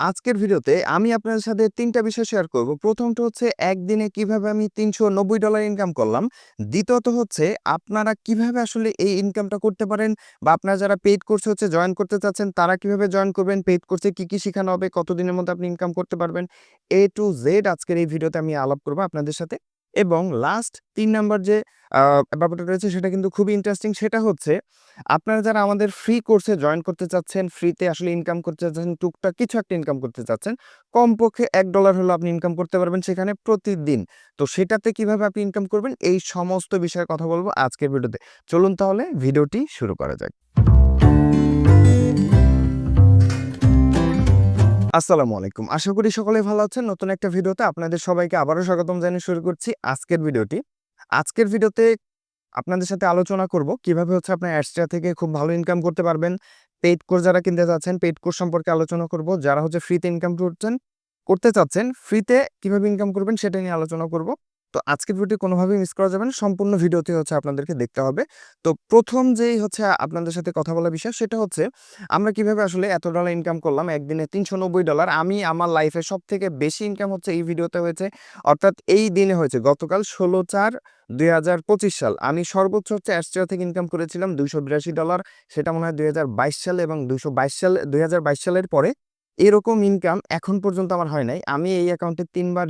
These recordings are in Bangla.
আজকের ভিডিওতে আমি আপনাদের সাথে তিনটা বিষয় শেয়ার করব। প্রথমটা হচ্ছে, একদিনে কীভাবে আমি তিনশো নব্বই ডলার ইনকাম করলাম। দ্বিতীয়ত হচ্ছে, আপনারা কীভাবে আসলে এই ইনকামটা করতে পারেন বা আপনারা যারা পেইড কোর্সে হচ্ছে জয়েন করতে চাচ্ছেন, তারা কীভাবে জয়েন করবেন পেইড কোর্সে কি কি শেখানো হবে, কতদিনের মধ্যে আপনি ইনকাম করতে পারবেন? এ টু জেড আজকের এই ভিডিওতে আমি আলাপ করব আপনাদের সাথে। এবং লাস্ট তিন নাম্বার যে ব্যাপারটা রয়েছে সেটা কিন্তু খুবই ইন্টারেস্টিং সেটা হচ্ছে, আপনারা যারা আমাদের ফ্রি কোর্সে জয়েন করতে চাচ্ছেন ফ্রিতে আসলে ইনকাম করতে চাচ্ছেন, টুকটাক কিছু একটা ইনকাম করতে চাচ্ছেন, কমপক্ষে এক ডলার হলো আপনি ইনকাম করতে পারবেন সেখানে প্রতিদিন। তো সেটাতে কীভাবে আপনি ইনকাম করবেন, এই সমস্ত বিষয়ে কথা বলব আজকের ভিডিওতে চলুন তাহলে ভিডিওটি শুরু করা যাক। আসসালামু আলাইকুম। আশা করি সকলে ভালো আছেন। নতুন একটা ভিডিওতে আপনাদের সবাইকে আবারও স্বাগতম জানিয়ে শুরু করছি আজকের ভিডিওটি। আজকের ভিডিওতে আপনাদের সাথে আলোচনা করব কীভাবে হচ্ছে আপনার অ্যাডসটা থেকে খুব ভালো ইনকাম করতে পারবেন। পেইড কোর্স যারা কিনতে চাচ্ছেন পেইড কোর্স সম্পর্কে আলোচনা করব। যারা হচ্ছে ফ্রিতে ইনকাম করছেন, করতে চাচ্ছেন ফ্রিতে কীভাবে ইনকাম করবেন সেটা নিয়ে আলোচনা করব। তো আজকের ভিডিওটি কোনোভাবেই মিস করা যাবে না। সম্পূর্ণ ভিডিওতে হচ্ছে আপনাদেরকে দেখতে হবে। তো প্রথম যেই হচ্ছে আপনাদের সাথে কথা বলা বিষয়, সেটা হচ্ছে আমরা কীভাবে আসলে এত ডলার ইনকাম করলাম? একদিনে তিনশো নব্বই ডলার আমি আমার লাইফে সব থেকে বেশি ইনকাম হচ্ছে এই ভিডিওতে হয়েছে। অর্থাৎ এই দিনে হয়েছে, গতকাল ষোলো চার দুই সাল। আমি সর্বোচ্চ হচ্ছে অ্যাস্ট্রিয়া থেকে ইনকাম করেছিলাম দুইশো বিরাশি ডলার সেটা মনে হয় দুই সালে এবং দুইশো বাইশ সাল, দুই হাজার বাইশ সালের পরে এরকম ইনকাম এখন পর্যন্ত আমার হয় নাই। আমি এই অ্যাকাউন্টে তিনবার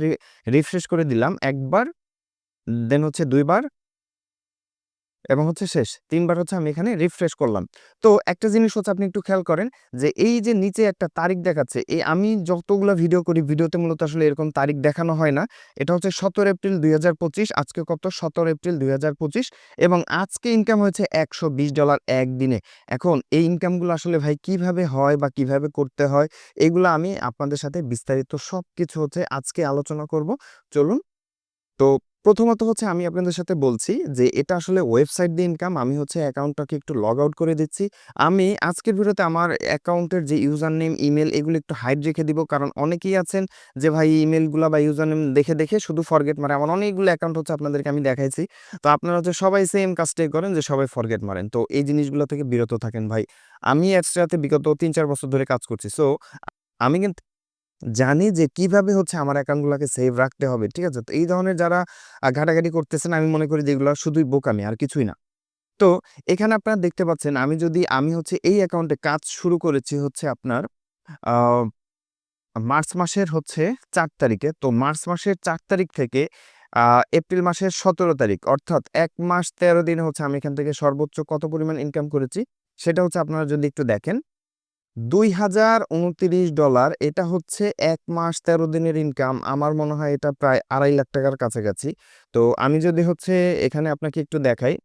রিফ্রেশ করে দিলাম। একবার দেন হচ্ছে দুইবার এবং হচ্ছে শেষ। তিনবার হচ্ছে আমি এখানে রিফ্রেশ করলাম। তো একটা জিনিস হচ্ছে আপনি একটু খেয়াল করেন যে এই যে নিচে একটা তারিখ দেখাচ্ছে, এই আমি যতগুলো ভিডিও করি ভিডিওতে মূলত আসলে এরকম তারিখ দেখানো হয় না। এটা হচ্ছে সতেরো এপ্রিল দু হাজার পঁচিশ, আজকে কত? সতেরো এপ্রিল দুই হাজার পঁচিশ এবং আজকে ইনকাম হয়েছে একশো বিশ ডলার একদিনে। এখন এই ইনকামগুলো আসলে ভাই কীভাবে হয় বা কীভাবে করতে হয়, এগুলো আমি আপনাদের সাথে বিস্তারিত সব কিছু হচ্ছে আজকে আলোচনা করব। চলুন। তো প্রথমত হচ্ছে আমি আপনাদের সাথে বলছি যে এটা আসলে ওয়েবসাইট দিয়ে ইনকাম আমি হচ্ছে অ্যাকাউন্টটাকে একটু লগ আউট করে দিচ্ছি। আমি আজকের ভিডিওতে আমার অ্যাকাউন্টের যে ইউজার নেম ইমেল, এগুলো একটু হাইড রেখে দিব। কারণ অনেকেই আছেন যে ভাই ইমেলগুলো বা ইউজার নেম দেখে দেখে শুধু ফরগেট মারে। আমার অনেকগুলো অ্যাকাউন্ট হচ্ছে আপনাদেরকে আমি দেখাইছি। তো আপনারা হচ্ছে সবাই সেম কাজটাই করেন যে সবাই ফরগেট মারেন। তো এই জিনিসগুলো থেকে বিরত থাকেন ভাই। আমি এক্সট্রাতে বিগত তিন, চার বছর ধরে কাজ করছি। সো আমি কিন্তু জানি যে কীভাবে হচ্ছে আমার অ্যাকাউন্টগুলোকে সেভ রাখতে হবে, ঠিক আছে? তো এই ধরনের যারা ঘাটাঘাটি করতেছেন, আমি মনে করি যে এগুলো শুধুই বোকামি, আর কিছুই না। তো এখানে আপনারা দেখতে পাচ্ছেন, আমি যদি, আমি হচ্ছে এই অ্যাকাউন্টে কাজ শুরু করেছি হচ্ছে আপনার মার্চ মাসের হচ্ছে চার তারিখে। তো মার্চ মাসের চার তারিখ থেকে এপ্রিল মাসের সতেরো তারিখ, অর্থাৎ এক মাস তেরো দিনে হচ্ছে আমি এখান থেকে সর্বোচ্চ কত পরিমাণ ইনকাম করেছি, সেটা হচ্ছে আপনারা যদি একটু দেখেন। দুই হাজার উনত্রিশ ডলার, এটা হচ্ছে এক মাস তেরো দিনের ইনকাম আমার মনে হয় এটা প্রায় আড়াই লাখ টাকার কাছাকাছি। তো আমি যদি হচ্ছে এখানে আপনাকে একটু দেখাই,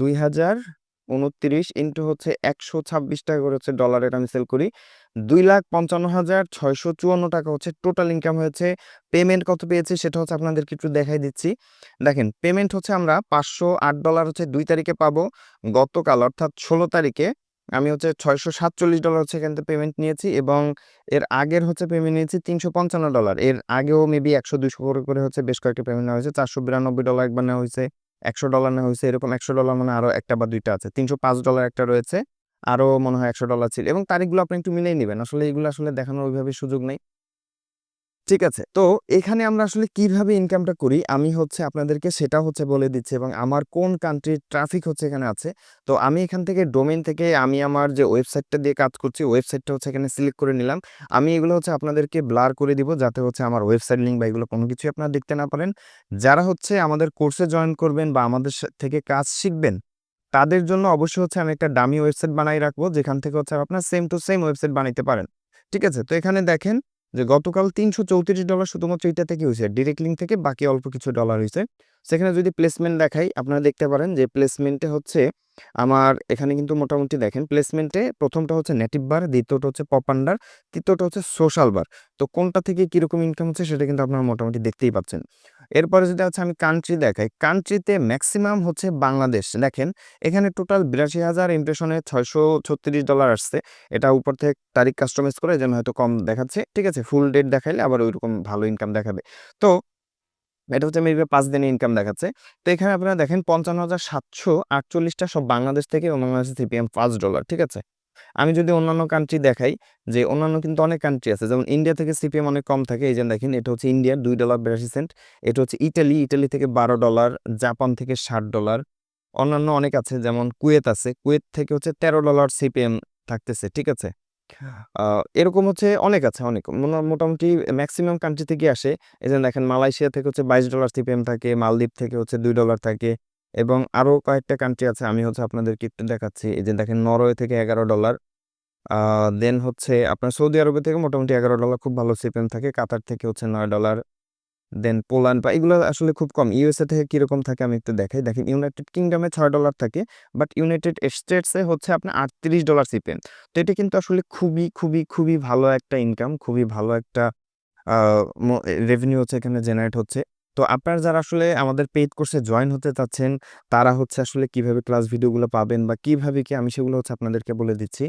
দুই হাজার উনত্রিশ ইন্টু হচ্ছে একশো ছাব্বিশ টাকা করে হচ্ছে ডলারের আমি সেল করি। দুই লাখ পঞ্চান্ন হাজার ছয়শো চুয়ান্ন টাকা হচ্ছে টোটাল ইনকাম হয়েছে। পেমেন্ট কত পেয়েছি সেটা হচ্ছে আপনাদেরকে একটু দেখাই দিচ্ছি। দেখেন পেমেন্ট হচ্ছে আমরা পাঁচশো আট ডলার হচ্ছে দুই তারিখে পাবো। গতকাল অর্থাৎ ষোলো তারিখে আমি হচ্ছে ছয়শো সাতচল্লিশ ডলার হচ্ছে এখান থেকে পেমেন্ট নিয়েছি এবং এর আগের হচ্ছে পেমেন্ট নিয়েছি তিনশো পঞ্চান্ন ডলার এর আগেও মেবি একশো দুশো করে করে হচ্ছে বেশ কয়েকটি পেমেন্ট নেওয়া হয়েছে। চারশো বিরানব্বই ডলার একবার নেওয়া হয়েছে, একশো ডলার নেওয়া হয়েছে, এরকম একশো ডলার মানে আরও একটা বা দুইটা আছে। তিনশো পাঁচ ডলার একটা রয়েছে আরও মনে হয় একশো ডলার ছিল। এবং তারিখগুলো আপনি একটু মিলেই নেবেন। আসলে এগুলো আসলে দেখানোর ওইভাবে সুযোগ নেই। ঠিক আছে। তো এখানে আমরা আসলে কীভাবে ইনকামটা করি? আমি হচ্ছে আপনাদেরকে সেটা হচ্ছে বলে দিচ্ছি এবং আমার কোন কান্ট্রির ট্রাফিক হচ্ছে এখানে আছে। তো আমি এখান থেকে ডোমেন থেকে আমি আমার যে ওয়েবসাইটটা দিয়ে কাজ করছি ওয়েবসাইটটা হচ্ছে এখানে সিলেক্ট করে নিলাম। আমি এগুলো হচ্ছে আপনাদেরকে ব্লার করে দিব যাতে হচ্ছে আমার ওয়েবসাইট লিঙ্ক বা এগুলো কোনো কিছুই আপনারা দেখতে না পারেন। যারা হচ্ছে আমাদের কোর্সে জয়েন করবেন বা আমাদের থেকে কাজ শিখবেন, তাদের জন্য অবশ্যই হচ্ছে আমি একটা ডামি ওয়েবসাইট বানাই রাখব, যেখান থেকে হচ্ছে আপনার সেম টু সেম ওয়েবসাইট বানাইতে পারেন। ঠিক আছে? তো এখানে দেখেন যে গতকাল তিনশো চৌত্রিশ ডলার শুধুমাত্র এটা থেকে হয়েছে? ডিরেক্ট লিঙ্ক থেকে বাকি অল্প কিছু ডলার হয়েছে। সেখানে যদি প্লেসমেন্ট দেখাই, আপনারা দেখতে পারেন যে প্লেসমেন্টে হচ্ছে আমার এখানে কিন্তু মোটামুটি দেখেন প্লেসমেন্টে প্রথমটা হচ্ছে নেটিভ বার দ্বিতীয়টা হচ্ছে পপান্ডার তৃতীয়টা হচ্ছে সোশ্যাল বার তো কোনটা থেকে কীরকম ইনকাম হচ্ছে সেটা কিন্তু আপনারা মোটামুটি দেখতেই পাচ্ছেন। এরপরে যেটা হচ্ছে আমি কান্ট্রি দেখাই কান্ট্রিতে ম্যাক্সিমাম হচ্ছে বাংলাদেশ। দেখেন, এখানে টোটাল বিরাশি হাজার ইমপ্রেশনে ছয়শো ছত্রিশ ডলার আসছে। এটা উপর থেকে তারিখ কাস্টমাইজ করে যেন হয়তো কম দেখাচ্ছে। ঠিক আছে ফুল ডেট দেখাইলে আবার ওইরকম ভালো ইনকাম দেখাবে। তো এটা হচ্ছে মেবি পাঁচ দিনের ইনকাম দেখাচ্ছে। তো এখানে আপনারা দেখেন পঞ্চান্ন হাজার সাতশো আটচল্লিশটা সব বাংলাদেশ থেকে এবং সিপিএম পাঁচ ডলার ঠিক আছে? আমি যদি অন্যান্য কান্ট্রি দেখাই যে অন্যান্য কিন্তু অনেক কান্ট্রি আছে, যেমন ইন্ডিয়া থেকে সিপিএম অনেক কম থাকে। এই যে দেখেন, এটা হচ্ছে ইন্ডিয়ার দুই ডলার বিরাশি সেন্ট এটা হচ্ছে ইটালি ইটালি থেকে বারো ডলার জাপান থেকে ষাট ডলার অন্যান্য অনেক আছে, যেমন কুয়েত আছে। কুয়েত থেকে হচ্ছে তেরো ডলার সিপিএম থাকতেছে, ঠিক আছে? এরকম হচ্ছে অনেক আছে, অনেক। মোটামুটি ম্যাক্সিমাম কান্ট্রি থেকে আসে। এই দেখেন, মালয়েশিয়া থেকে হচ্ছে বাইশ ডলার সিপিএম থাকে, মালদ্বীপ থেকে হচ্ছে দুই ডলার থাকে। এবং আরও কয়েকটা কান্ট্রি আছে, আমি হচ্ছে আপনাদেরকে একটু দেখাচ্ছি। এই যে দেখেন, নরওয়ে থেকে এগারো ডলার দেন হচ্ছে আপনার সৌদি আরবে থেকে মোটামুটি এগারো ডলার খুব ভালো সিপিএম থাকে, কাতার থেকে হচ্ছে নয় ডলার দেন পোল্যান্ড বা এগুলো আসলে খুব কম। ইউএসএ থেকে কীরকম থাকে আমি একটু দেখাই। দেখেন ইউনাইটেড কিংডমে ছয় ডলার থাকে বাট ইউনাইটেড স্টেটসে হচ্ছে আপনার আটত্রিশ ডলার সিপিএম তো এটা কিন্তু আসলে খুবই খুবই খুবই ভালো একটা ইনকাম খুবই ভালো একটা রেভিনিউ হচ্ছে এখানে জেনারেট হচ্ছে। তো আপনারা যারা আসলে আমাদের পেইড কোর্সে জয়েন হতে চাচ্ছেন, তারা হচ্ছে আসলে কীভাবে ক্লাস ভিডিওগুলো পাবেন বা কীভাবে কি আমি সেগুলো হচ্ছে আপনাদেরকে বলে দিচ্ছি।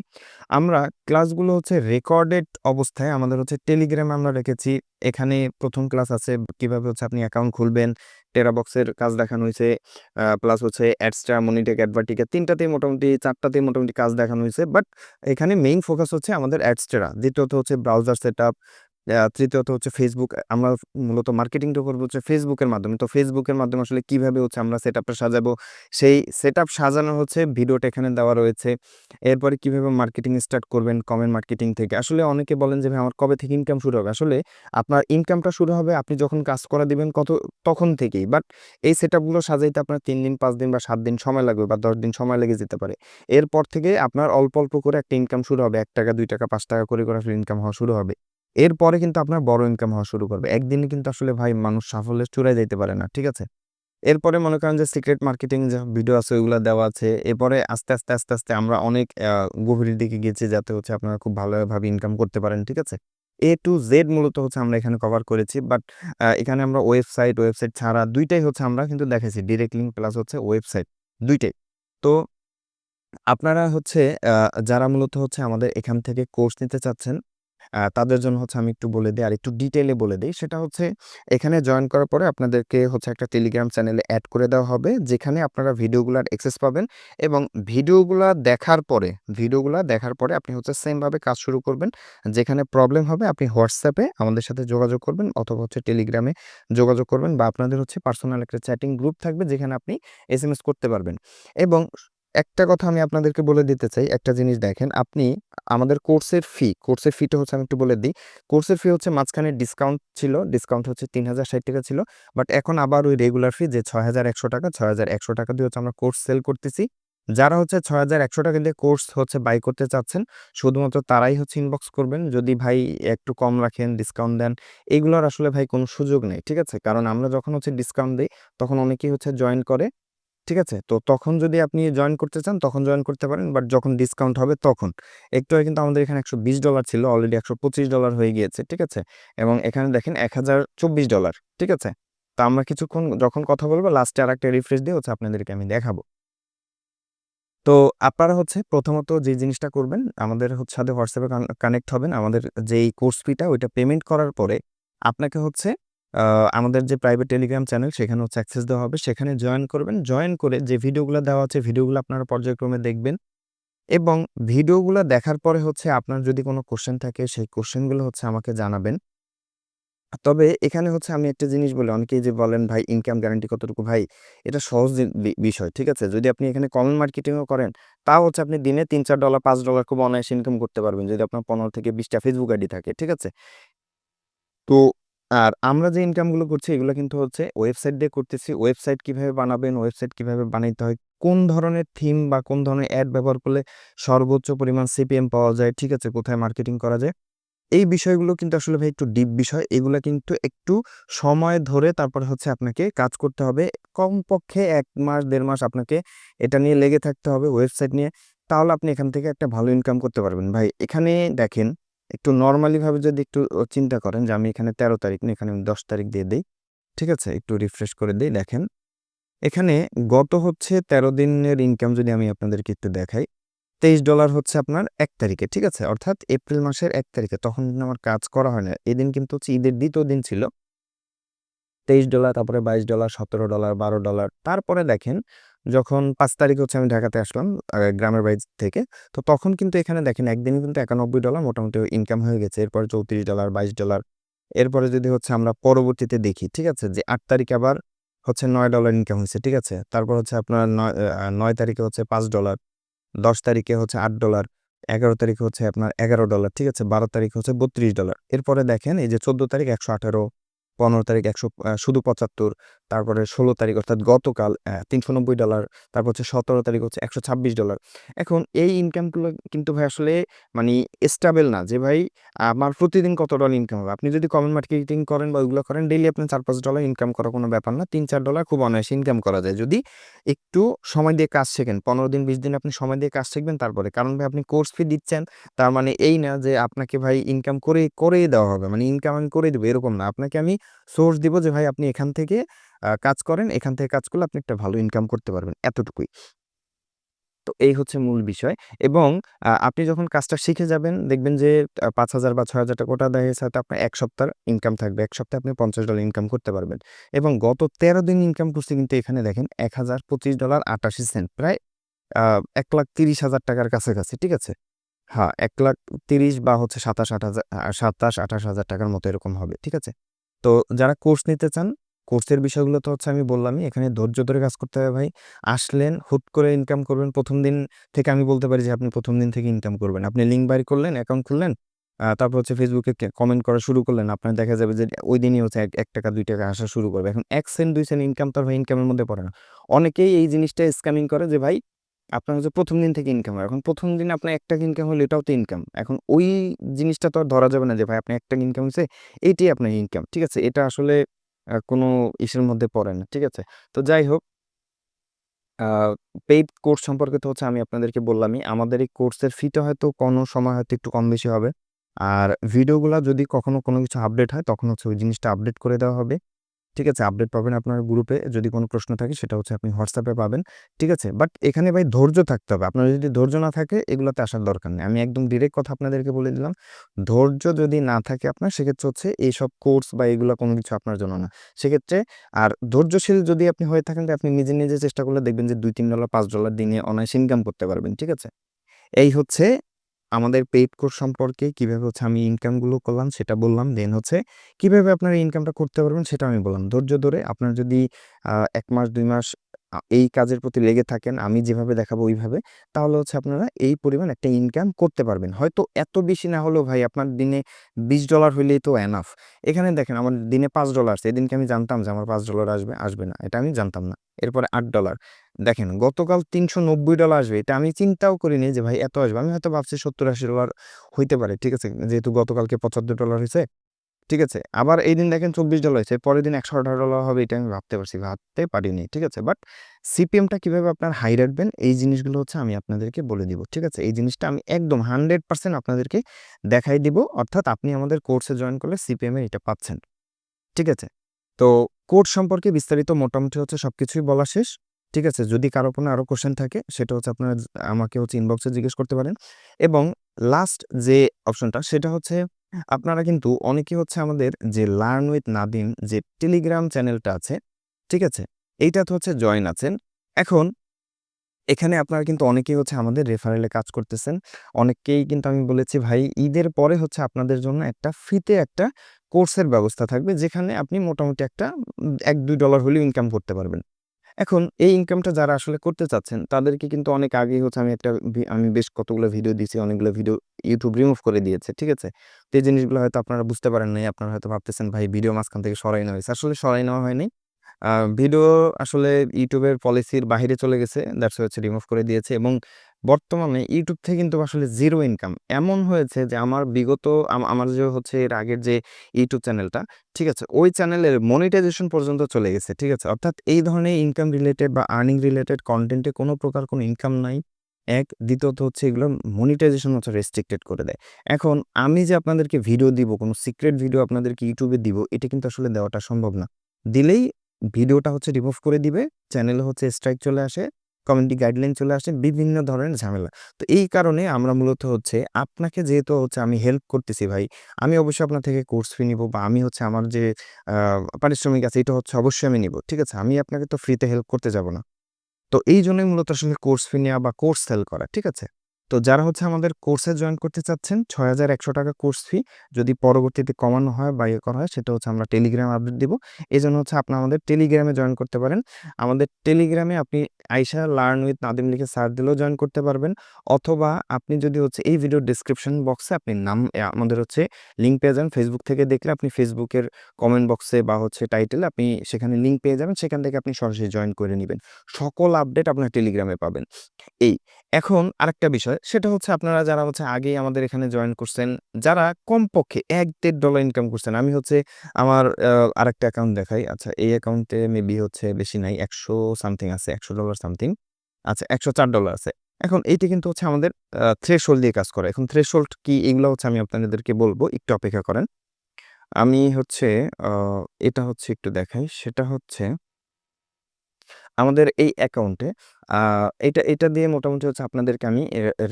আমরা ক্লাসগুলো হচ্ছে রেকর্ডেড অবস্থায়, আমাদের হচ্ছে টেলিগ্রামে আমরা রেখেছি। এখানে প্রথম ক্লাস আছে, কীভাবে হচ্ছে আপনি অ্যাকাউন্ট খুলবেন টেরাবক্সের কাজ দেখানো হয়েছে প্লাস হচ্ছে অ্যাডস্টা মনিটেক অ্যাডভার্টিকে তিনটাতেই মোটামুটি, চারটাতেই মোটামুটি কাজ দেখানো হয়েছে। বাট এখানে মেইন ফোকাস হচ্ছে আমাদের অ্যাডস্টেরা দ্বিতীয়ত হচ্ছে ব্রাউজার সেট তৃতীয়ত হচ্ছে ফেসবুক আমরা মূলত মার্কেটিংটা করব হচ্ছে ফেসবুকের মাধ্যমে। তো ফেসবুকের মাধ্যমে আসলে কীভাবে হচ্ছে আমরা সেট আপটা সাজাবো? সেই সেট আপ সাজানো হচ্ছে, ভিডিওটা এখানে দেওয়া রয়েছে। এরপরে কীভাবে মার্কেটিং স্টার্ট করবেন কমেন্ট মার্কেটিং থেকে? আসলে অনেকে বলেন যে, ভাই, আমার কবে থেকে ইনকাম শুরু হবে? আসলে আপনার ইনকামটা শুরু হবে, আপনি যখন কাজ করা দিবেন কত, তখন থেকেই। বাট এই সেট আপগুলো সাজাইতে আপনার তিন দিন, পাঁচ দিন বা সাত দিন সময় লাগবে বা দশ দিন সময় লেগে যেতে পারে। এরপর থেকে আপনার অল্প অল্প করে একটা ইনকাম শুরু হবে। এক টাকা, দুই টাকা, পাঁচ টাকা করে করে আসলে ইনকাম হওয়া শুরু হবে। এরপরে কিন্তু আপনার বড় ইনকাম হওয়া শুরু করবে। একদিনে কিন্তু আসলে ভাই মানুষ সাফল্যের চূড়ায় যাইতে পারে না, ঠিক আছে? এরপরে মনে করেন যে সিক্রেট মার্কেটিং যে ভিডিও আছে ওইগুলো দেওয়া আছে। এরপরে আস্তে আস্তে আস্তে আস্তে আমরা অনেক গভীরের দিকে গেছি যাতে হচ্ছে আপনারা খুব ভালোভাবে ইনকাম করতে পারেন, ঠিক আছে? এ টু জেড মূলত হচ্ছে আমরা এখানে কভার করেছি বাট এখানে আমরা ওয়েবসাইট ওয়েবসাইট ছাড়া দুইটাই হচ্ছে আমরা কিন্তু দেখেছি ডিরেক্ট লিঙ্ক প্লাস হচ্ছে ওয়েবসাইট দুইটাই। তো আপনারা হচ্ছে যারা মূলত হচ্ছে আমাদের এখান থেকে কোর্স নিতে চাচ্ছেন তাদের জন্য হচ্ছে আমি একটু বলে দিই, আর একটু ডিটেলে বলে দিই। সেটা হচ্ছে এখানে জয়েন করার পরে আপনাদেরকে হচ্ছে একটা টেলিগ্রাম চ্যানেলে অ্যাড করে দেওয়া হবে, যেখানে আপনারা ভিডিওগুলোর অ্যাক্সেস পাবেন এবং ভিডিওগুলা দেখার পরে, ভিডিওগুলো দেখার পরে আপনি হচ্ছে সেমভাবে কাজ শুরু করবেন। যেখানে প্রবলেম হবে আপনি হোয়াটসঅ্যাপে আমাদের সাথে যোগাযোগ করবেন অথবা হচ্ছে টেলিগ্রামে যোগাযোগ করবেন বা আপনাদের হচ্ছে পার্সোনাল একটা চ্যাটিং গ্রুপ থাকবে, যেখানে আপনি এস করতে পারবেন। এবং একটা কথা আমি আপনাদেরকে বলে দিতে চাই, একটা জিনিস দেখেন, আপনি আমাদের কোর্সের ফি কোর্সের ফিটা হচ্ছে আমি একটু বলে দিই, কোর্সের ফি হচ্ছে মাঝখানে ডিসকাউন্ট ছিল ডিসকাউন্ট হচ্ছে তিন হাজার ষাট টাকা ছিল বাট এখন আবার ওই রেগুলার ফি যে ছয় হাজার একশো টাকা, ছয় হাজার একশো টাকা দিয়ে হচ্ছে আমরা কোর্স সেল করতেছি। যারা হচ্ছে ছয় হাজার একশো টাকা দিয়ে কোর্স হচ্ছে বাই করতে চাচ্ছেন, শুধুমাত্র তারাই হচ্ছে ইনবক্স করবেন, যদি ভাই একটু কম রাখেন ডিসকাউন্ট দেন, এগুলোর আসলে ভাই কোনো সুযোগ নেই, ঠিক আছে? কারণ আমরা যখন হচ্ছে ডিসকাউন্ট দিই, তখন অনেকেই হচ্ছে জয়েন করে ঠিক আছে? তো তখন যদি আপনি জয়েন করতে চান, তখন জয়েন করতে পারেন বাট যখন ডিসকাউন্ট হবে তখন। একটু কিন্তু আমাদের এখানে একশো বিশ ডলার ছিল অলরেডি একশো পঁচিশ ডলার হয়ে গিয়েছে, ঠিক আছে? এবং এখানে দেখেন এক হাজার চব্বিশ ডলার ঠিক আছে? তো আমরা কিছুক্ষণ যখন কথা বলব লাস্টে আর একটা রিফ্রেশ দিয়ে হচ্ছে আপনাদেরকে আমি দেখাবো। তো আপনারা হচ্ছে প্রথমত যে জিনিসটা করবেন, আমাদের হচ্ছে সাথে হোয়াটসঅ্যাপে কানেক্ট হবেন। আমাদের যেই কোর্স ফিটা ওইটা পেমেন্ট করার পরে আপনাকে হচ্ছে আমাদের যে প্রাইভেট টেলিগ্রাম চ্যানেল সেখানে হচ্ছে অ্যাক্সেস দেওয়া হবে। সেখানে জয়েন করবেন। জয়েন করে যে ভিডিওগুলো দেওয়া আছে ভিডিওগুলো আপনারা পর্যায়ক্রমে দেখবেন। এবং ভিডিওগুলো দেখার পরে হচ্ছে আপনার যদি কোনো কোশ্চেন থাকে, সেই কোশ্চেনগুলো হচ্ছে আমাকে জানাবেন। তবে এখানে হচ্ছে আমি একটা জিনিস বলি, অনেকেই যে বলেন, ভাই ইনকাম গ্যারান্টি কতটুকু? ভাই, এটা সহজ বিষয়, ঠিক আছে? যদি আপনি এখানে কমন মার্কেটিংও করেন, তাও হচ্ছে আপনি দিনে তিন চার ডলার পাঁচ ডলার খুব অনায়াসে ইনকাম করতে পারবেন। যদি আপনার পনেরো থেকে বিশটা ফেসবুক আইডি থাকে, ঠিক আছে? তো আর আমরা যে ইনকামগুলো করছি, এগুলো কিন্তু হচ্ছে ওয়েবসাইট দিয়ে করতেছি। ওয়েবসাইট কীভাবে বানাবেন ওয়েবসাইট কীভাবে বানাইতে হয়, কোন ধরনের থিম বা কোন ধরনের অ্যাড ব্যবহার করলে সর্বোচ্চ পরিমাণ সিপিএম পাওয়া যায়, ঠিক আছে, কোথায় মার্কেটিং করা যায়? এই বিষয়গুলো কিন্তু আসলে ভাই একটু ডিপ বিষয়। এগুলো কিন্তু একটু সময় ধরে তারপর হচ্ছে আপনাকে কাজ করতে হবে। কমপক্ষে এক মাস, দেড় মাস আপনাকে এটা নিয়ে লেগে থাকতে হবে ওয়েবসাইট নিয়ে। তাহলে আপনি এখান থেকে একটা ভালো ইনকাম করতে পারবেন। ভাই, এখানে দেখেন একটু নর্মালি ভাবে যদি একটু চিন্তা করেন যে আমি এখানে তেরো তারিখ না, এখানে আমি দশ তারিখ দিয়ে দিই, ঠিক আছে? একটু রিফ্রেশ করে দিই, দেখেন। এখানে গত হচ্ছে তেরো দিনের ইনকাম যদি আমি আপনাদেরকে একটু দেখাই, তেইশ ডলার হচ্ছে আপনার এক তারিখে, ঠিক আছে? অর্থাৎ এপ্রিল মাসের এক তারিখে, তখন আমার কাজ করা হয় না। এদিন কিন্তু হচ্ছে ঈদের দ্বিতীয় দিন ছিল। তেইশ ডলার তারপরে বাইশ ডলার সতেরো ডলার বারো ডলার তারপরে দেখেন যখন পাঁচ তারিখ হচ্ছে আমি ঢাকাতে আসলাম গ্রামের বাড়ি থেকে, তো তখন কিন্তু এখানে দেখেন একদিনে কিন্তু একানব্বই ডলার মোটামুটি ইনকাম হয়ে গেছে। এরপর চৌত্রিশ ডলার বাইশ ডলার এরপরে যদি হচ্ছে আমরা পরবর্তীতে দেখি, ঠিক আছে? যে আট তারিখ আবার হচ্ছে নয় ডলার ইনকাম হয়েছে, ঠিক আছে? তারপর হচ্ছে আপনার নয় নয় তারিখে হচ্ছে পাঁচ ডলার দশ তারিখে হচ্ছে আট ডলার এগারো তারিখে হচ্ছে আপনার এগারো ডলার ঠিক আছে? বারো তারিখ হচ্ছে বত্রিশ ডলার এরপরে দেখেন এই যে চোদ্দ তারিখ একশো আঠারো, পনেরো তারিখ একশো শুধু পঁচাত্তর তারপরে ষোলো তারিখ অর্থাৎ গতকাল তিনশো নব্বই ডলার তারপর হচ্ছে সতেরো তারিখ হচ্ছে একশো ছাব্বিশ ডলার এখন এই ইনকামগুলো কিন্তু ভাই আসলে মানে স্টেবল না যে ভাই, আমার প্রতিদিন কত ডলার ইনকাম হবে? আপনি যদি কমেন্ট মার্কেটিং করেন বা ওইগুলো করেন ডেইলি আপনি চার পাঁচ ডলার ইনকাম করা কোনো ব্যাপার না। তিন চার ডলার খুব অনায়াসে ইনকাম করা যায়। যদি একটু সময় দিয়ে কাজ শেখেন, পনেরো দিন, বিশ দিন আপনি সময় দিয়ে কাজ শিখবেন তারপরে। কারণ ভাই আপনি কোর্স ফি দিচ্ছেন, তার মানে এই না যে আপনাকে ভাই ইনকাম করে করেই দেওয়া হবে। মানে ইনকাম আমি করে দেবো, এরকম না। আপনাকে আমি সোর্স দিব যে ভাই আপনি এখান থেকে কাজ করেন, এখান থেকে কাজ করলে আপনি একটা ভালো ইনকাম করতে পারবেন, এতটুকুই। তো এই হচ্ছে মূল বিষয় এবং আপনি যখন কাজটা শিখে যাবেন, দেখবেন যে পাঁচ হাজার বা ছয় হাজার টাকা ওটা দেখা আপনার এক সপ্তাহ ইনকাম থাকবে, এক সপ্তাহে আপনি পঞ্চাশ ডলার ইনকাম করতে পারবেন এবং গত তেরো দিন ইনকাম করছে কিন্তু এখানে দেখেন এক হাজার পঁচিশ ডলার আটাশি সেন্ট প্রায় এক লাখ তিরিশ হাজার টাকার কাছাকাছি, ঠিক আছে? হ্যাঁ এক লাখ তিরিশ বা হচ্ছে সাতাশ আট হাজার সাতাশ আঠাশ হাজার টাকার মতো এরকম হবে, ঠিক আছে? তো যারা কোর্স নিতে চান কোর্সের বিষয়গুলো তো হচ্ছে আমি বললামই, এখানে ধৈর্য ধরে কাজ করতে হবে ভাই। আসলেন, হুট করে ইনকাম করবেন, প্রথম দিন থেকে আমি বলতে পারি যে আপনি প্রথম দিন থেকে ইনকাম করবেন। আপনি লিঙ্ক বাইর করলেন অ্যাকাউন্ট খুললেন তারপর হচ্ছে ফেসবুকে কমেন্ট করা শুরু করলেন, আপনার দেখা যাবে যে ওই দিনই হচ্ছে এক টাকা, দুই টাকা আসা শুরু করবে। এখন এক সেন্ট দুই সেন্ট ইনকাম তো আর ভাই ইনকামের মধ্যে পড়ে না। অনেকেই এই জিনিসটা স্ক্যামিং করে যে ভাই, আপনার হচ্ছে প্রথম দিন থেকে ইনকাম হয়। এখন প্রথম দিন আপনার একটা ইনকাম হলে এটাও তো ইনকাম এখন ওই জিনিসটা তো আর ধরা যাবে না যে ভাই, আপনার একটা ইনকাম হয়েছে এইটাই আপনার ইনকাম ঠিক আছে? এটা আসলে কোনো ইস্যুর মধ্যে পড়ে না, ঠিক আছে? তো যাই হোক পেইড কোর্স সম্পর্কে তো হচ্ছে আমি আপনাদেরকে বললামই, আমাদের এই কোর্সের ফিটা হয়তো কোনো সময় হয়তো একটু কম বেশি হবে। আর ভিডিওগুলো যদি কখনো কোনো কিছু আপডেট হয়, তখন হচ্ছে ওই জিনিসটা আপডেট করে দেওয়া হবে। ঠিক আছে আপডেট পাবেন আপনার গ্রুপে যদি কোনো প্রশ্ন থাকে সেটা হচ্ছে আপনি হোয়াটসঅ্যাপে পাবেন, ঠিক আছে? বাট এখানে ভাই ধৈর্য থাকতে হবে। আপনার যদি ধৈর্য না থাকে, এগুলোতে আসার দরকার নেই। আমি একদম ডিরেক্ট কথা আপনাদেরকে বলে দিলাম। ধৈর্য যদি না থাকে আপনার, সেক্ষেত্রে হচ্ছে এইসব কোর্স বা এগুলো কোনো কিছু আপনার জন্য না। সেক্ষেত্রে আর ধৈর্যশীল যদি আপনি হয়ে থাকেন তো আপনি নিজে নিজে চেষ্টা করলে দেখবেন যে দুই, তিন ডলার পাঁচ ডলার দিনে অনায়াসে ইনকাম করতে পারবেন, ঠিক আছে? এই হচ্ছে আমাদের পেইড কোর্স সম্পর্কে কীভাবে হচ্ছে আমি ইনকামগুলো করলাম সেটা বললাম। দেন হচ্ছে কীভাবে আপনারা ইনকামটা করতে পারবেন সেটা আমি বললাম। ধৈর্য ধরে আপনার যদি এক মাস, দুই মাস এই কাজের প্রতি লেগে থাকেন, আমি যেভাবে দেখাবো ওইভাবে, তাহলে হচ্ছে আপনারা এই পরিমাণ একটা ইনকাম করতে পারবেন। হয়তো এত বেশি না হলেও ভাই আপনার দিনে বিশ ডলার হইলেই তো এনাফ এখানে দেখেন আমার দিনে পাঁচ ডলার আসছে এদিনকে আমি জানতাম যে আমার পাঁচ ডলার আসবে আসবে না, এটা আমি জানতাম না। এরপরে আট ডলার দেখেন গতকাল তিনশো নব্বই ডলার আসবে, এটা আমি চিন্তাও করিনি যে ভাই এত আসবে, আমি হয়তো ভাবছি সত্তর আশি ডলার হইতে পারে, ঠিক আছে? যেহেতু গতকালকে পঁচাত্তর ডলার হয়েছে ঠিক আছে? আবার এই দিন দেখেন চব্বিশ ডলার হয়েছে, পরের দিন একশো আঠারো ডলার হবে, এটা আমি ভাবতে পারছি, ভাবতে পারিনি, ঠিক আছে? বাট সিপিএমটা কীভাবে আপনার হাই রাখবেন এই জিনিসগুলো হচ্ছে আমি আপনাদেরকে বলে দিব, ঠিক আছে? এই জিনিসটা আমি একদম হান্ড্রেড পার্সেন্ট আপনাদেরকে দেখাই দিব, অর্থাৎ আপনি আমাদের কোর্সে জয়েন করলে সিপিএম এটা পাচ্ছেন, ঠিক আছে? তো কোর্স সম্পর্কে বিস্তারিত মোটামুটি হচ্ছে সব কিছুই বলা শেষ, ঠিক আছে? যদি কারও কোনো আরও কোশ্চেন থাকে, সেটা হচ্ছে আপনারা আমাকে হচ্ছে ইনবক্সে জিজ্ঞেস করতে পারেন। এবং লাস্ট যে অপশনটা সেটা হচ্ছে আপনারা কিন্তু অনেকে হচ্ছে আমাদের যে লার্ন উইথ নাদিম যে টেলিগ্রাম চ্যানেলটা আছে, ঠিক আছে? এইটাতে হচ্ছে জয়েন আছেন। এখন এখানে আপনারা কিন্তু অনেকেই হচ্ছে আমাদের রেফারেলে কাজ করতেছেন। অনেককেই কিন্তু আমি বলেছি, ভাই, ঈদের পরে হচ্ছে আপনাদের জন্য একটা ফ্রিতে একটা কোর্সের ব্যবস্থা থাকবে, যেখানে আপনি মোটামুটি একটা এক দুই ডলার হলেও ইনকাম করতে পারবেন। এখন এই ইনকামটা যারা আসলে করতে চাচ্ছেন, তাদেরকে কিন্তু অনেক আগেই হচ্ছে আমি একটা আমি বেশ কতগুলো ভিডিও দিয়েছি, অনেকগুলো ভিডিও ইউটিউব রিমুভ করে দিয়েছে, ঠিক আছে? তো এই জিনিসগুলো হয়তো আপনারা বুঝতে পারেন নাই, আপনারা হয়তো ভাবতেছেন, ভাই ভিডিও মাঝখান থেকে সরাই নেওয়া হয়েছে। আসলে সরাই নেওয়া হয়নি। ভিডিও আসলে ইউটিউবের পলিসির বাহিরে চলে গেছে দ্যাটস হচ্ছে রিমুভ করে দিয়েছে এবং বর্তমানে ইউটিউব থেকে কিন্তু আসলে জিরো ইনকাম এমন হয়েছে যে আমার বিগত আমার যে হচ্ছে এর আগের যে ইউটিউব চ্যানেলটা ঠিক আছে? ওই চ্যানেলের মনিটাইজেশন পর্যন্ত চলে গেছে, ঠিক আছে? অর্থাৎ এই ধরনের ইনকাম রিলেটেড বা আর্নিং রিলেটেড কন্টেন্টে কোনো প্রকার কোনো ইনকাম নাই। এক, দ্বিতীয়ত হচ্ছে এগুলো মনিটাইজেশন হচ্ছে রেস্ট্রিক্টেড করে দেয়। এখন আমি যে আপনাদেরকে ভিডিও দিব, কোনো সিক্রেট ভিডিও আপনাদেরকে ইউটিউবে দিব, এটা কিন্তু আসলে দেওয়াটা সম্ভব না। দিলেই ভিডিওটা হচ্ছে রিমুভ করে দিবে চ্যানেলে হচ্ছে স্ট্রাইক চলে আসে কমিউনিটি গাইডলাইন চলে আসে, বিভিন্ন ধরনের ঝামেলা। তো এই কারণে আমরা মূলত হচ্ছে আপনাকে যেহেতু হচ্ছে আমি হেল্প করতেছি ভাই, আমি অবশ্যই আপনার থেকে কোর্স ফি নিব বা আমি হচ্ছে আমার যে পারিশ্রমিক আছে এটা হচ্ছে অবশ্যই আমি নিব, ঠিক আছে? আমি আপনাকে তো ফ্রিতে হেল্প করতে যাব না। তো এই জন্যই মূলত আসলে কোর্স ফি নেওয়া বা কোর্স সেল করা, ঠিক আছে? তো যারা হচ্ছে আমাদের কোর্সে জয়েন করতে চাচ্ছেন ছয় হাজার একশো টাকা কোর্স ফি যদি পরবর্তীতে কমানো হয় বা ইয়ে করা হয়, সেটা হচ্ছে আমরা টেলিগ্রাম আপডেট দিব। এই জন্য হচ্ছে আপনি আমাদের টেলিগ্রামে জয়েন করতে পারেন। আমাদের টেলিগ্রামে আপনি আইসা লার্ন উইথ নাদিম লিখে সার্চ দিলেও জয়েন করতে পারবেন। অথবা আপনি যদি হচ্ছে এই ভিডিওর ডিসক্রিপশন বক্সে আপনি নাম আমাদের হচ্ছে লিঙ্ক পেয়ে যাবেন। ফেসবুক থেকে দেখলে আপনি ফেসবুকের কমেন্ট বক্সে বা হচ্ছে টাইটেলে আপনি সেখানে লিঙ্ক পেয়ে যাবেন। সেখান থেকে আপনি সরাসরি জয়েন করে নেবেন। সকল আপডেট আপনার টেলিগ্রামে পাবেন। এই, এখন আরেকটা বিষয়। সেটা হচ্ছে আপনারা যারা হচ্ছে আগেই আমাদের এখানে জয়েন করছেন, যারা কমপক্ষে এক দেড় ডলার ইনকাম করছেন, আমি হচ্ছে আমার আরেকটা অ্যাকাউন্ট দেখাই। আচ্ছা এই অ্যাকাউন্টে মেবি হচ্ছে বেশি নাই, একশো সামথিং আছে, একশো ডলার সামথিং আচ্ছা একশো চার ডলার আছে। এখন এইটা কিন্তু হচ্ছে আমাদের থ্রেশোল্ড দিয়ে কাজ করে। এখন থ্রেশোল্ড কি এগুলো হচ্ছে আমি আপনাদেরকে বলব, একটু অপেক্ষা করেন। আমি হচ্ছে এটা হচ্ছে একটু দেখাই, সেটা হচ্ছে আমাদের এই অ্যাকাউন্টে এটা এটা দিয়ে মোটামুটি হচ্ছে আপনাদেরকে আমি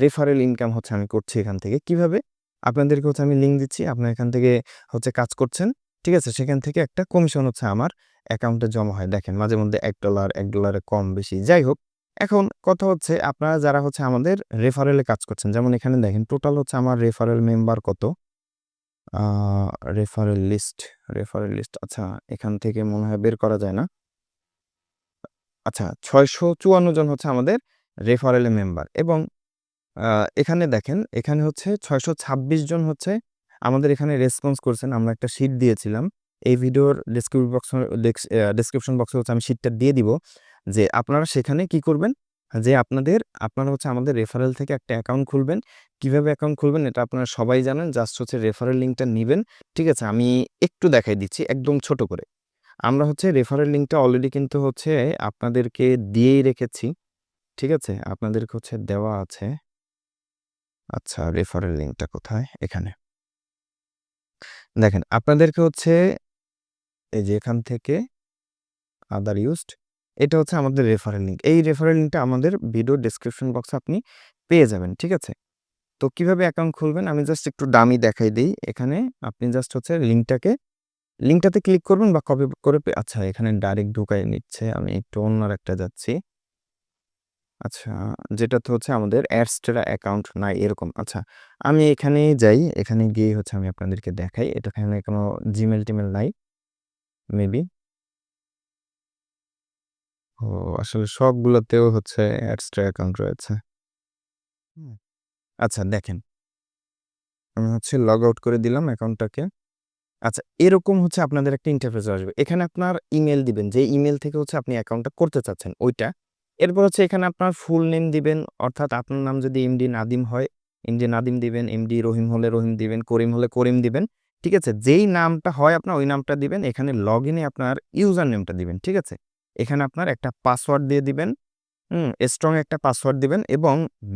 রেফারেল ইনকাম হচ্ছে আমি করছি এখান থেকে। কীভাবে? আপনাদেরকে হচ্ছে আমি লিঙ্ক দিচ্ছি আপনার এখান থেকে হচ্ছে কাজ করছেন, ঠিক আছে? সেখান থেকে একটা কমিশন হচ্ছে আমার অ্যাকাউন্টে জমা হয়। দেখেন, মাঝে মধ্যে এক ডলার এক ডলারে কম, বেশি, যাই হোক। এখন কথা হচ্ছে আপনারা যারা হচ্ছে আমাদের রেফারেলে কাজ করছেন, যেমন এখানে দেখেন টোটাল হচ্ছে আমার রেফারেল মেম্বার কত? রেফারেল লিস্ট রেফারেল লিস্ট আচ্ছা এখান থেকে মনে হয় বের করা যায় না। আচ্ছা ছয়শো চুয়ান্ন জন হচ্ছে আমাদের রেফারেলে মেম্বার এবং এখানে দেখেন, এখানে হচ্ছে ছয়শো ছাব্বিশ জন হচ্ছে আমাদের এখানে রেসপন্স করছেন। আমরা একটা শিট দিয়েছিলাম। এই ভিডিওর ডেসক্রিপশন বক্স ডেসক্রিপশন বক্সে হচ্ছে আমি শিটটা দিয়ে দিব যে আপনারা সেখানে কি করবেন? যে আপনাদের, আপনারা হচ্ছে আমাদের রেফারেল থেকে একটা অ্যাকাউন্ট খুলবেন। কীভাবে অ্যাকাউন্ট খুলবেন এটা আপনারা সবাই জানেন। জাস্ট হচ্ছে রেফারেল লিঙ্কটা নেবেন। ঠিক আছে, আমি একটু দেখাই দিচ্ছি, একদম ছোট করে। আমরা হচ্ছে রেফারেল লিঙ্কটা অলরেডি কিন্তু হচ্ছে আপনাদেরকে দিয়েই রেখেছি। ঠিক আছে? আপনাদেরকে হচ্ছে দেওয়া আছে। আচ্ছা রেফারেল লিঙ্কটা কোথায়? এখানে। দেখেন, আপনাদেরকে হচ্ছে এই যে এখান থেকে আদার ইউজড এটা হচ্ছে আমাদের রেফারেল লিঙ্ক এই রেফারেল লিঙ্কটা আমাদের ভিডিও ডেসক্রিপশন বক্সে আপনি পেয়ে যাবেন। ঠিক আছে? তো কীভাবে অ্যাকাউন্ট খুলবেন? আমি জাস্ট একটু দামি দেখাই দিই। এখানে আপনি জাস্ট হচ্ছে লিঙ্কটাকে লিঙ্কটাতে ক্লিক করবেন বা কপি করে আচ্ছা এখানে ডাইরেক্ট ঢুকাই নিচ্ছে, আমি একটু অন্য একটা যাচ্ছি। আচ্ছা যেটা তো হচ্ছে আমাদের অ্যাডস্টেরা অ্যাকাউন্ট নাই, এরকম। আচ্ছা আমি এখানে যাই, এখানে গিয়ে হচ্ছে আমি আপনাদেরকে দেখাই। এটা এখানে কোনো জিমেল টিমেল নাই মেবি ও, আসলে সবগুলোতেও হচ্ছে অ্যাডস্টেরা অ্যাকাউন্ট রয়েছে। আচ্ছা দেখেন। আমি হচ্ছে লগ আউট করে দিলাম অ্যাকাউন্টটাকে আচ্ছা এরকম হচ্ছে আপনাদের একটা ইন্টারফেস আসবে। এখানে আপনার ইমেল দিবেন, যে ইমেল থেকে হচ্ছে আপনি অ্যাকাউন্টটা করতে চাচ্ছেন, ওইটা। এরপর হচ্ছে এখানে আপনার ফুল নেম দিবেন, অর্থাৎ আপনার নাম যদি এমডি নাদিম হয় এমডি নাদিম দিবেন এমডি রহিম হলে রহিম দিবেন, করিম হলে করিম দিবেন, ঠিক আছে? যেই নামটা হয় আপনার, ওই নামটা দিবেন, এখানে লগ আপনার ইউজার নেমটা দিবেন, ঠিক আছে? এখানে আপনার একটা পাসওয়ার্ড দিয়ে দিবেন হুম স্ট্রং একটা পাসওয়ার্ড দিবেন এবং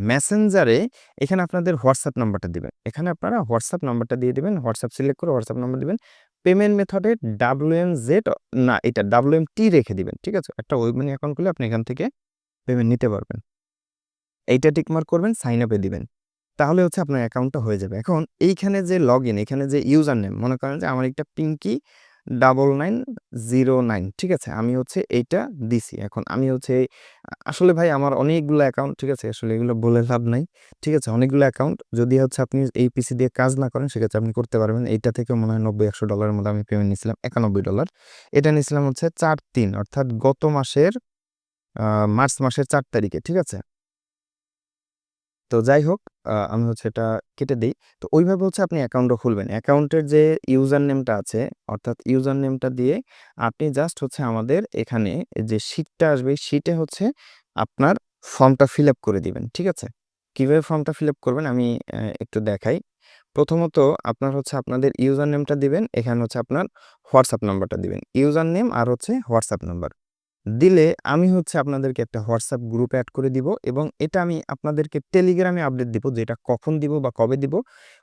মেসেঞ্জারে এখানে আপনাদের হোয়াটসঅ্যাপ নাম্বারটা দিবেন। এখানে আপনারা হোয়াটসঅ্যাপ নাম্বারটা দিয়ে দিবেন হোয়াটসঅ্যাপ সিলেক্ট করে হোয়াটসঅ্যাপ নাম্বার দিবেন। পেমেন্ট মেথডে ডাব্লিউ এম জেড না, এটা ডাব্লিউ এম টি রেখে দিবেন, ঠিক আছে? একটা ওয়েব মানি অ্যাকাউন্ট খুলে আপনি এখান থেকে পেমেন্ট নিতে পারবেন। এইটা টিকমার্ক করবেন সাইন আপে দিবেন। তাহলে হচ্ছে আপনার অ্যাকাউন্টটা হয়ে যাবে। এখন এইখানে যে লগ ইন এখানে যে ইউজার নেম মনে করেন যে আমার একটা Pinki double nine zero nine ঠিক আছে? আমি হচ্ছে এইটা দিছি। এখন আমি হচ্ছে আসলে ভাই আমার অনেকগুলো অ্যাকাউন্ট ঠিক আছে? আসলে এগুলো বলে লাভ নাই, ঠিক আছে? অনেকগুলো অ্যাকাউন্ট যদি হচ্ছে আপনি এই পিসি দিয়ে কাজ না করেন, সেক্ষেত্রে আপনি করতে পারবেন। এইটা থেকে মনে হয় নব্বই, একশো ডলারের মধ্যে আমি পেমেন্ট নিয়েছিলাম, একানব্বই ডলার। এটা নিয়েছিলাম হচ্ছে চার তিন, অর্থাৎ গত মাসের মার্চ মাসের চার তারিখে, ঠিক আছে? তো যাই হোক আমি হচ্ছে এটা কেটে দিই। তো ওইভাবে হচ্ছে আপনি অ্যাকাউন্টটা খুলবেন। অ্যাকাউন্টের যে ইউজার নেমটা আছে, অর্থাৎ ইউজার নেমটা দিয়ে আপনি জাস্ট হচ্ছে আমাদের এখানে যে শীটটা আসবে শীটে হচ্ছে আপনার ফর্মটা ফিল আপ করে দিবেন, ঠিক আছে? কীভাবে ফর্মটা ফিল আপ করবেন আমি একটু দেখাই। প্রথমত আপনার হচ্ছে আপনাদের ইউজার নেমটা দিবেন, এখানে হচ্ছে আপনার হোয়াটসঅ্যাপ নাম্বারটা দিবেন। ইউজার নেম আর হচ্ছে হোয়াটসঅ্যাপ নাম্বার। দিলে আমি হচ্ছে আপনাদেরকে একটা হোয়াটসঅ্যাপ গ্রুপ অ্যাড করে দিব এবং এটা আমি আপনাদেরকে টেলিগ্রামে আপডেট দিব যেটা কখন দিব বা কবে দিব।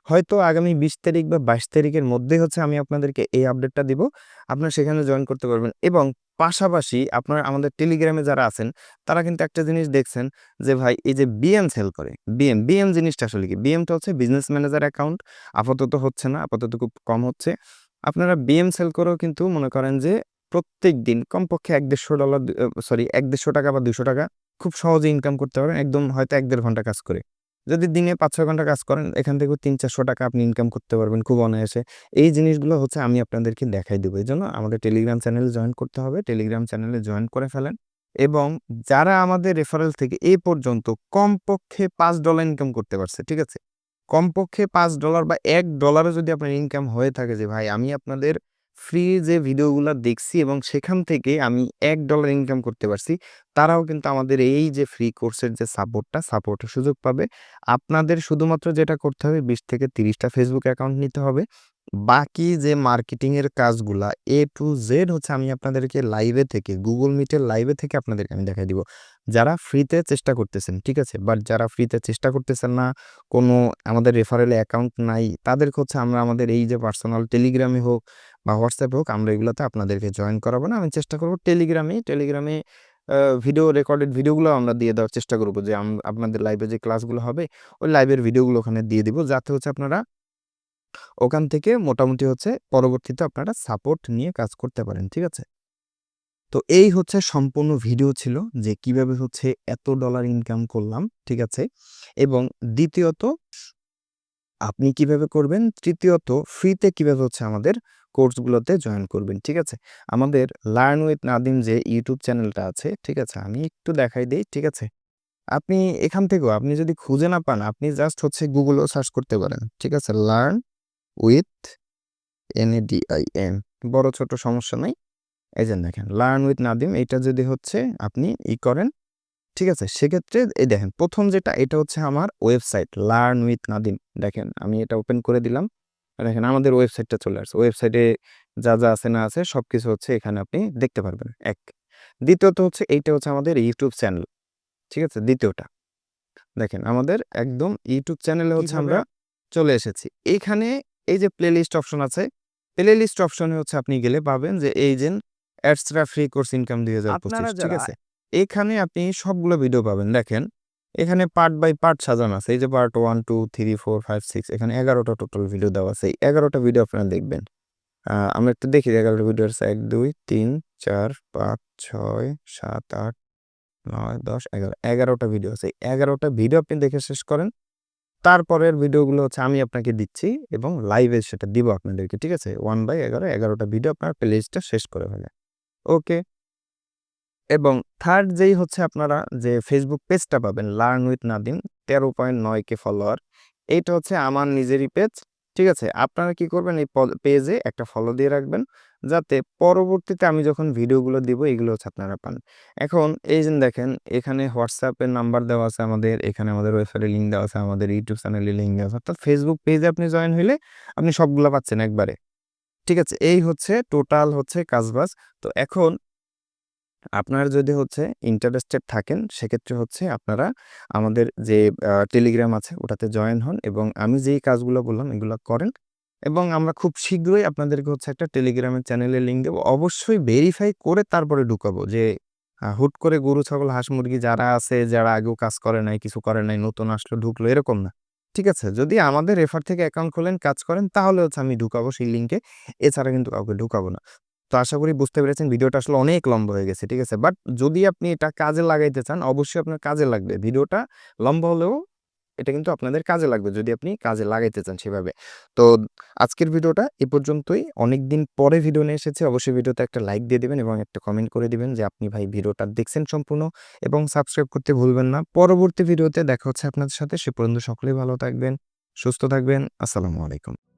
হয়তো আগামী বিশ তারিখ বা বাইশ তারিখের মধ্যে হচ্ছে আমি আপনাদেরকে এই আপডেটটা দিব। আপনারা সেখানে জয়েন করতে পারবেন এবং পাশাপাশি আপনারা আমাদের টেলিগ্রামে যারা আছেন, তারা কিন্তু একটা জিনিস দেখছেন যে ভাই এই যে বিএম সেল করে বিএম বিএম জিনিসটা আসলে কি? বিএমটা হচ্ছে বিজনেস ম্যানেজার অ্যাকাউন্ট আপাতত হচ্ছে না, আপাতত খুব কম হচ্ছে। আপনারা বিএম সেল করেও কিন্তু মনে করেন যে প্রত্যেক দিন কমপক্ষে এক দেড়শো ডলার সরি এক দেড়শো টাকা বা দুশো টাকা খুব সহজে ইনকাম করতে পারবেন একদম হয়তো এক দেড় ঘণ্টা কাজ করে। যদি দিনে পাঁচ ছয় ঘণ্টা কাজ করেন, এখান থেকেও তিন চারশো টাকা আপনি ইনকাম করতে পারবেন খুব অনায়াসে। এই জিনিসগুলো হচ্ছে আমি আপনাদেরকে দেখাই দেবো। এই জন্য আমাদের টেলিগ্রাম চ্যানেলে জয়েন করতে হবে। টেলিগ্রাম চ্যানেলে জয়েন করে ফেলেন এবং যারা আমাদের রেফারেল থেকে এ পর্যন্ত কমপক্ষে পাঁচ ডলার ইনকাম করতে পারছে, ঠিক আছে? কমপক্ষে পাঁচ ডলার বা এক ডলারও যদি আপনার ইনকাম হয়ে থাকে যে, ভাই, আমি আপনাদের ফ্রি যে ভিডিওগুলো দেখছি এবং সেখান থেকে আমি এক ডলার ইনকাম করতে পারছি, তারাও কিন্তু আমাদের এই যে ফ্রি কোর্সের যে সাপোর্টটা সাপোর্টের সুযোগ পাবে। আপনাদের শুধুমাত্র যেটা করতে হবে, বিশ থেকে তিরিশটা ফেসবুক অ্যাকাউন্ট নিতে হবে। বাকি যে মার্কেটিংয়ের কাজগুলা এ টু জেড হচ্ছে আমি আপনাদেরকে লাইভে থেকে গুগল মিটের লাইভে থেকে আপনাদেরকে আমি দেখাই দিব। যারা ফ্রিতে চেষ্টা করতেছেন, ঠিক আছে? বাট যারা ফ্রিতে চেষ্টা করতেছেন না, কোনো আমাদের রেফারেলে অ্যাকাউন্ট নাই, তাদেরকে হচ্ছে আমরা আমাদের এই যে পার্সোনাল টেলিগ্রামে হোক বা হোয়াটসঅ্যাপে হোক, আমরা এগুলোতে আপনাদেরকে জয়েন করাবো না। আমি চেষ্টা করব টেলিগ্রামে টেলিগ্রামে ভিডিও রেকর্ডেড ভিডিওগুলো আমরা দিয়ে দেওয়ার চেষ্টা করব যে আপনাদের লাইভে যে ক্লাসগুলো হবে, ওই লাইভের ভিডিওগুলো ওখানে দিয়ে দিব, যাতে হচ্ছে আপনারা ওখান থেকে মোটামুটি হচ্ছে পরবর্তীতে আপনারা সাপোর্ট নিয়ে কাজ করতে পারেন, ঠিক আছে? তো এই হচ্ছে সম্পূর্ণ ভিডিও ছিল যে কীভাবে হচ্ছে এত ডলার ইনকাম করলাম, ঠিক আছে? এবং দ্বিতীয়ত, আপনি কীভাবে করবেন? তৃতীয়ত ফ্রিতে কীভাবে হচ্ছে আমাদের কোর্সগুলোতে জয়েন করবেন, ঠিক আছে? আমাদের লার্ন উইথ নাদিম যে ইউটিউব চ্যানেলটা আছে, ঠিক আছে? আমি একটু দেখাই দিই, ঠিক আছে? আপনি এখান থেকেও, আপনি যদি খুঁজে না পান, আপনি জাস্ট হচ্ছে গুগলেও সার্চ করতে পারেন, ঠিক আছে? লার্ন উইথ এনএডিআইএম বড় ছোট সমস্যা নাই। এই যে দেখেন লার্ন উইথ নাদিম এটা যদি হচ্ছে আপনি ই করেন ঠিক আছে? সেক্ষেত্রে এই দেখেন প্রথম যেটা এটা হচ্ছে আমার ওয়েবসাইট লার্ন উইথ নাদিম দেখেন আমি এটা ওপেন করে দিলাম। দেখেন আমাদের ওয়েবসাইটটা চলে আসছে। ওয়েবসাইটে যা যা আছে না আছে সব কিছু হচ্ছে এখানে আপনি দেখতে পারবেন। এক। দ্বিতীয়ত হচ্ছে এইটা হচ্ছে আমাদের ইউটিউব চ্যানেল ঠিক আছে? দ্বিতীয়টা। দেখেন আমাদের একদম ইউটিউব চ্যানেলে হচ্ছে আমরা চলে এসেছি। এইখানে এই যে প্লে লিস্ট অপশন আছে প্লে লিস্ট অপশনে হচ্ছে আপনি গেলে পাবেন যে এই যে এক্সট্রা ফ্রি কোর্স ইনকাম দুই হাজার পঁচিশ ঠিক আছে? এখানে আপনি সবগুলো ভিডিও পাবেন। দেখেন এখানে পার্ট বাই পার্ট সাজানো আছে। এই যে part one two three four five six এখানে এগারোটা টোটাল ভিডিও দেওয়া আছে। এই এগারোটা ভিডিও আপনারা দেখবেন। আহ, আমরা একটু দেখি এগারোটা ভিডিও আছে। এক দুই তিন চার পাঁচ ছয় সাত আট নয় দশ এগারো। এগারোটা ভিডিও আছে। এই এগারোটা ভিডিও আপনি দেখে শেষ করেন। তারপরের ভিডিওগুলো হচ্ছে আমি আপনাকে দিচ্ছি এবং লাইভে সেটা দিব আপনাদেরকে, ঠিক আছে? ওয়ান বাই এগারো, এগারোটা ভিডিও আপনার প্লেলিস্টটা শেষ করে ফেলে। ওকে এবং থার্ড যেই হচ্ছে আপনারা যে ফেসবুক পেজটা পাবেন লার্ন উইথ নাদিম তেরো পয়েন্ট নয় কে ফলোয়ার এইটা হচ্ছে আমার নিজেরই পেজ ঠিক আছে? আপনারা কি করবেন? এই পেজে একটা ফলো দিয়ে রাখবেন। যাতে পরবর্তীতে আমি যখন ভিডিওগুলো দিব, এগুলো হচ্ছে আপনারা পান। এখন এই যে দেখেন, এখানে হোয়াটসঅ্যাপের নাম্বার দেওয়া আছে আমাদের, এখানে আমাদের ওয়েবসাইটে লিঙ্ক দেওয়া আছে, আমাদের ইউটিউব চ্যানেলে লিঙ্ক দেওয়া আছে, অর্থাৎ ফেসবুক পেজে আপনি জয়েন হইলে আপনি সবগুলো পাচ্ছেন একবারে। ঠিক আছে, এই হচ্ছে টোটাল হচ্ছে কাজবাজ। তো এখন আপনারা যদি হচ্ছে ইন্টারেস্টেড থাকেন, সেক্ষেত্রে হচ্ছে আপনারা আমাদের যে টেলিগ্রাম আছে, ওটাতে জয়েন হন এবং আমি যেই কাজগুলো বললাম, এগুলো করেন। এবং আমরা খুব শীঘ্রই আপনাদেরকে হচ্ছে একটা টেলিগ্রামের চ্যানেলের লিঙ্ক দেবো। অবশ্যই ভেরিফাই করে তারপরে ঢুকাবো যে হুট করে গরু, ছাগল, হাঁস, মুরগি যারা আছে, যারা আগেও কাজ করে নাই, কিছু করে নাই, নতুন আসলো, ঢুকলো, এরকম না। ঠিক আছে? যদি আমাদের রেফার থেকে অ্যাকাউন্ট খোলেন, কাজ করেন, তাহলে হচ্ছে আমি ঢুকাবো সেই লিঙ্কে এছাড়া কিন্তু কাউকে ঢুকাবো না। তো আশা করি বুঝতে পেরেছেন, ভিডিওটা আসলে অনেক লম্বা হয়ে গেছে, ঠিক আছে? বাট যদি আপনি এটা কাজে লাগাইতে চান, অবশ্যই আপনার কাজে লাগবে। ভিডিওটা লম্বা হলেও এটা কিন্তু আপনাদের কাজে লাগবে যদি আপনি কাজে লাগাইতে চান সেভাবে। তো আজকের ভিডিওটা এ পর্যন্তই। অনেক দিন পরে ভিডিও নিয়ে এসেছে। অবশ্যই ভিডিওতে একটা লাইক দিয়ে দিবেন এবং একটা কমেন্ট করে দিবেন যে, আপনি ভাই ভিডিওটা দেখছেন সম্পূর্ণ এবং সাবস্ক্রাইব করতে ভুলবেন না। পরবর্তী ভিডিওতে দেখা হচ্ছে আপনাদের সাথে। সে পর্যন্ত সকলেই ভালো থাকবেন, সুস্থ থাকবেন। আসসালামু আলাইকুম।